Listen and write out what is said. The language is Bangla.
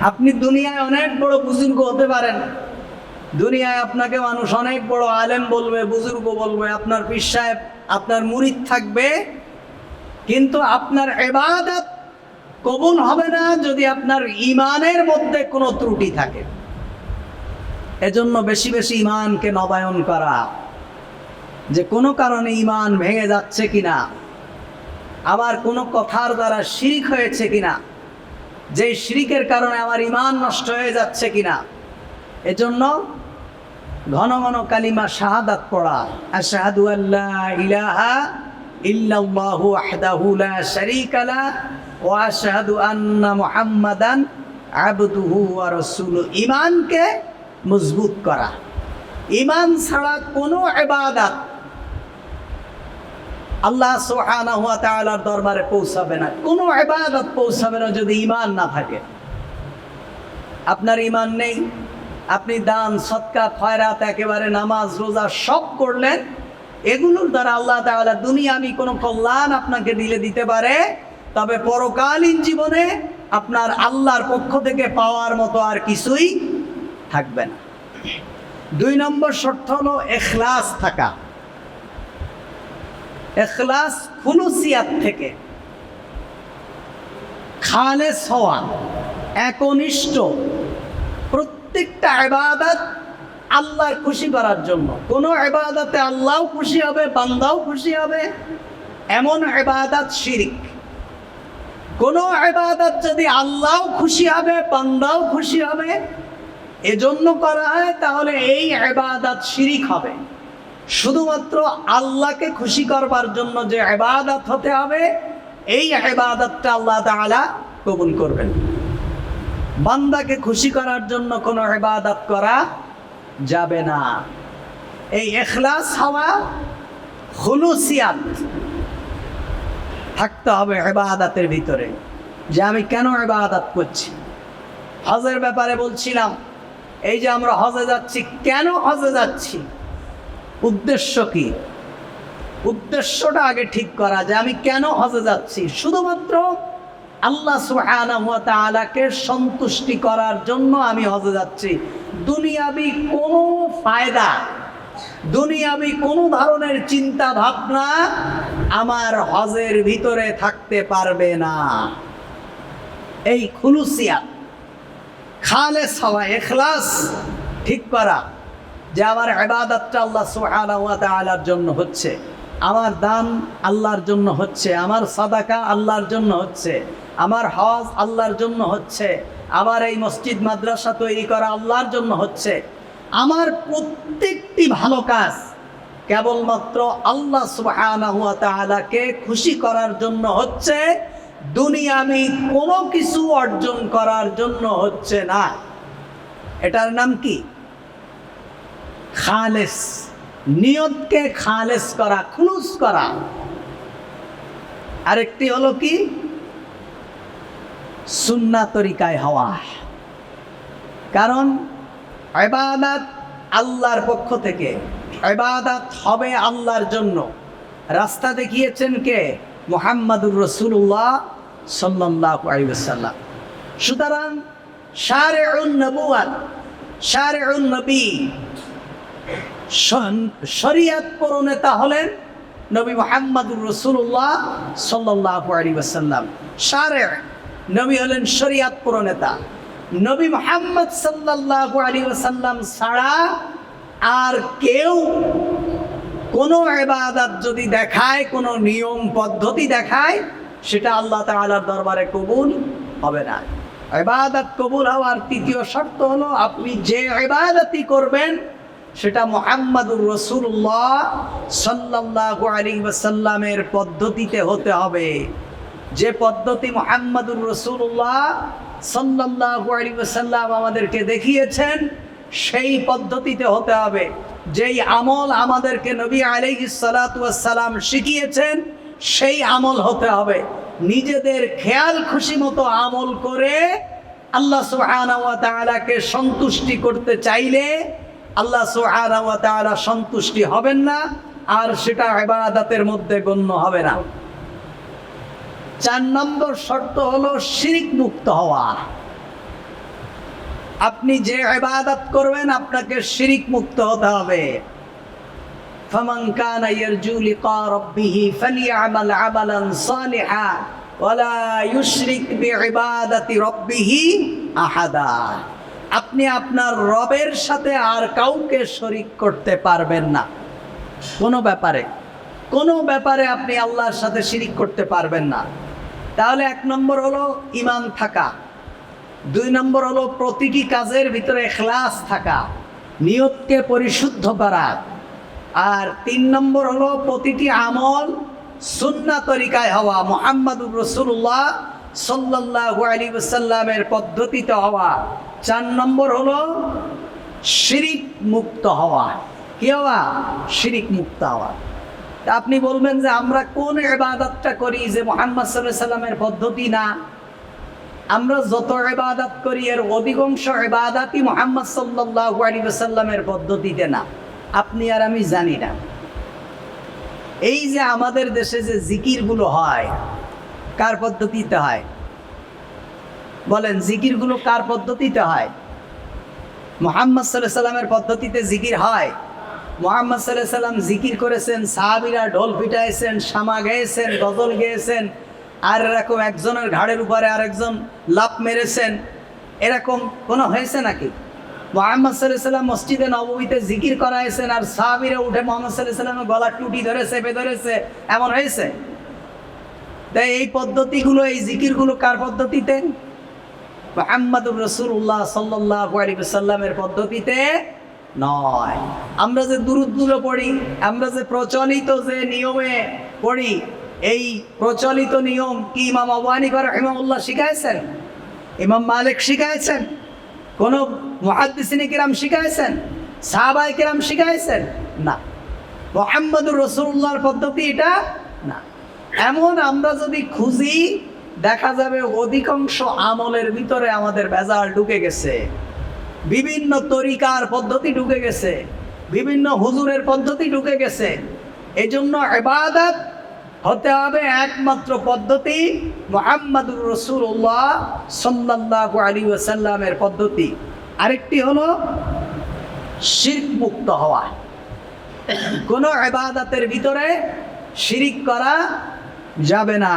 আপনি দুনিয়ায় অনেক বড় বুজুর্গ হতে পারেন। দুনিয়ায় আপনাকে মানুষ অনেক বড় আলেম বলবে, বুজুর্গ বলবে, আপনার পীর সাহেব, আপনার মুরিদ থাকবে। কিন্তু আপনার এবাদত কবুল হবে না যদি আপনার ইমানের মধ্যে কোনো ত্রুটি থাকে। এজন্য বেশি বেশি ইমানকে নবায়ন করা। যে কোনো কারণে ইমান ভেঙে যাচ্ছে কিনা, আবার কোনো কথার দ্বারা শিরিক হয়েছে কিনা যে শিরিকের কারণে আমার ইমান নষ্ট হয়ে যাচ্ছে কিনা? এজন্য ঘন ঘন কালিমা শাহাদাত পড়া। আশহাদু আল্লাহ ইলাহা ইল্লাল্লাহু ওয়াহদাহু লা শারীকা লা ওয়া আশহাদু আন্না মুহাম্মাদান আবদুহু ওয়া রাসূলুহু। ঈমানকে মজবুত করা। ইমান ছাড়া কোনো ইবাদত আল্লাহ তাআলার দরবারে পৌঁছাবে না। কোনো ইবাদত পৌঁছাবে না যদি ইমান না থাকে। আপনার ঈমান নেই, আপনি দান, সৎকা, খয়রাত, একেবারে নামাজ, রোজা সব করলেন, এগুলোর দ্বারা আল্লাহ তাআলা দুনিয়ামি কোনো কল্যাণ আপনাকে দিলে দিতে পারে। তবে পরকালীন জীবনে আপনার আল্লাহর পক্ষ থেকে পাওয়ার মতো আর কিছুই থাকবে না। দুই নম্বর শর্ত হলো এখলাস থাকা। এখলাস ফুলুসিয়াত থেকে। খালেস হওয়া একনিষ্ঠ। প্রত্যেকটা ইবাদত আল্লাহর খুশি করার জন্য। কোনো ইবাদতে আল্লাহও খুশি হবে, বান্দাও খুশি হবে। এমন ইবাদত শিরিক। কোনো ইবাদত যদি আল্লাহও খুশি হবে, বান্দাও খুশি হবে, এজন্য করা হয়, তাহলে এই ইবাদত শিরিক হবে। শুধুমাত্র আল্লাহকে খুশি করবার জন্য যে ইবাদত হতে হবে, এই ইবাদতটা আল্লাহ তাআলা কবুল করবেন। বান্দাকে খুশি করার জন্য কোনো ইবাদত করা যাবে না। এই এখলাস হওয়া খুলুসিয়াত। থাকতে হবে ইবাদতের ভিতরে, যে আমি কেন ইবাদত করছি? হজের ব্যাপারে বলছিলাম, এই যে আমরা হজে যাচ্ছি, কেন হজে যাচ্ছি? উদ্দেশ্য কি? উদ্দেশ্যটা আগে ঠিক করা যে আমি কেন হজে যাচ্ছি? শুধুমাত্র আল্লাহ তাআলাকে সন্তুষ্টি করার জন্য আমি হজে যাচ্ছি। দুনিয়াবি কোনো ফায়দা, দুনিয়াবি কোনো ধরনের চিন্তা ভাবনা আমার হজের ভিতরে থাকতে পারবে না। এই খুলুসিয়া খালেস হওয়া, এখলাস ঠিক করা যে আমার ইবাদতটা আল্লাহ তাআলার জন্য হচ্ছে, আমার দান আল্লাহর জন্য হচ্ছে, আমার সাদাকা আল্লাহর জন্য হচ্ছে, আমার হজ আল্লাহর জন্য হচ্ছে, আমার এই মসজিদ মাদ্রাসা তৈরি করা আল্লাহর জন্য হচ্ছে, আমার প্রত্যেকটি ভালো কাজ কেবলমাত্র আল্লাহ তাআলাকে খুশি করার জন্য হচ্ছে দুনিয়ামি কোনো কিছু অর্জন করার জন্য হচ্ছে না। এটার নাম কি? খালেস। নিয়তকে খালেস করা, খুলুস করা। আরেকটি হলো কি? সুন্না তরিকায় হওয়া। কারণ ইবাদত আল্লাহর পক্ষ থেকে, ইবাদত হবে আল্লাহর জন্য। রাস্তা দেখিয়েছেন কে? মোহাম্মদুর রসুল্লাহ সাল্লাল্লাহু আলাইহি ওয়াসাল্লাম। সুতরাং শারিউন নবুয়াত শারিউন নবী শরিয়াত প্রণেতা হলেন নবী মোহাম্মদুর রসুল্লাহ সারে নবী হলেন শরিয়াত প্রণেতা নবী মোহাম্মদ সাল্লাহ আলী ছাড়া আর কেউ কোনো এবাদাত যদি দেখায়, কোনো নিয়ম পদ্ধতি দেখায়, সেটা আল্লাহ তাআলার দরবারে কবুল হবে না। এবাদত কবুল হওয়ার তৃতীয় শর্ত হলো, আপনি যে এবাদতই করবেন সেটা মোহাম্মদুর রসুল্লাহ সাল্লাল্লাহু আলাইহি ওয়াসাল্লামের পদ্ধতিতে হতে হবে। যে পদ্ধতি মোহাম্মদুর রসুল্লাহ সাল্লাল্লাহু আলাইহি ওয়াসাল্লাম আমাদেরকে দেখিয়েছেন, সেই পদ্ধতিতে হতে হবে। যেই আমল আমাদেরকে নবী আলাইহিস সালাতু ওয়াস সালাম শিখিয়েছেন, সেই আমল হতে হবে। নিজেদের খেয়াল খুশি মতো আমল করে আল্লাহ ওয়া সন্তুষ্টি করতে চাইলে আল্লাহ সুবহানাহু ওয়া তাআলা সন্তুষ্টি হবেন না আর সেটা ইবাদতের মধ্যে গণ্য হবে না চার নম্বর শর্ত হলো শিরিক মুক্ত হওয়া আপনি যে ইবাদত করবেন আপনাকে শিরিক মুক্ত হতে হবে فمن كان يرجو لقاء ربه فليعمل عملا صالحا ولا يشرك بعبادة ربه أحدا আপনি আপনার রবের সাথে আর কাউকে শরিক করতে পারবেন না। কোনো ব্যাপারে কোনো ব্যাপারে আপনি আল্লাহর সাথে শিরিক করতে পারবেন না। তাহলে এক নম্বর হলো ইমান থাকা। দুই নম্বর হলো প্রতিটি কাজের ভিতরে খ্লাস থাকা, নিয়তকে পরিশুদ্ধ করা। আর তিন নম্বর হলো প্রতিটি আমল সুন্না তরিকায় হওয়া, মোহাম্মদুর রসুল্লাহ সাল্লাহ আলী সাল্লামের পদ্ধতিতে হওয়া। চার নম্বর হলো শিরিক মুক্ত হওয়া। কি হওয়া? শিরিক মুক্ত হওয়া। আপনি বলবেন যে আমরা কোন এবাদতটা করি যে মোহাম্মদ সাল্লাহ সাল্লামের পদ্ধতি না? আমরা যত ইবাদত করি, এর অধিকাংশ ইবাদাতই মোহাম্মদ ওয়াসাল্লামের পদ্ধতিতে না। আপনি আর আমি জানি না। এই যে আমাদের দেশে যে জিকিরগুলো হয়, কার পদ্ধতিতে হয়? বলেন, জিকিরগুলো কার পদ্ধতিতে হয়? মোহাম্মদ সাল্লাহ সাল্লামের পদ্ধতিতে জিকির হয়। মোহাম্মদ সাল্লাহ সাল্লাম জিকির করেছেন, সাহাবিরা ঢোল পিটাইছেন শামা গেয়েছেন গজল গেয়েছেন, আর এরকম একজনের ঘাড়ের উপরে আরেকজন লাভ মেরেছেন, এরকম কোনো হয়েছে নাকি? মোহাম্মদ সাল্লাহ সাল্লাম মসজিদে নবমীতে জিকির করাইছেন, আর সাহাবিরা উঠে মোহাম্মদ সাল্লাহ সাল্লামের গলা টুটি ধরে, চেপে ধরেছে, এমন হয়েছে? তাই এই পদ্ধতিগুলো, এই জিকিরগুলো কার পদ্ধতিতে? মোহাম্মদুর রসুল্লাহ সাল্লাহ আলী সাল্লামের পদ্ধতিতে নয়। আমরা যে দুরুদগুলো পড়ি, আমরা যে প্রচলিত যে নিয়মে পড়ি, এই প্রচলিত নিয়ম কি ইমাম আবু হানিফা রহিমাউল্লাহ শিখাইছেন? ইমাম মালিক শিখাইছেন? কোন মহাদ্দিসিনী কিরাম শিখাইছেন? সাহাবাই কিরাম শিখাইছেন? না। মোহাম্মদুর রসুল্লাহর পদ্ধতি এটা না। এমন আমরা যদি খুঁজি দেখা যাবে অধিকাংশ আমলের ভিতরে আমাদের ভেজাল ঢুকে গেছে। বিভিন্ন তরিকার পদ্ধতি ঢুকে গেছে। বিভিন্ন হুজুরের পদ্ধতি ঢুকে গেছে। এই জন্য এবাদত হতে হবে একমাত্র পদ্ধতি মোহাম্মদুর রসুল্লাহ সাল্লাহ আলী ওসাল্লামের পদ্ধতি। আরেকটি হলো শির্ক মুক্ত হওয়া। কোনো এবাদতের ভিতরে শিরিক করা যাবে না।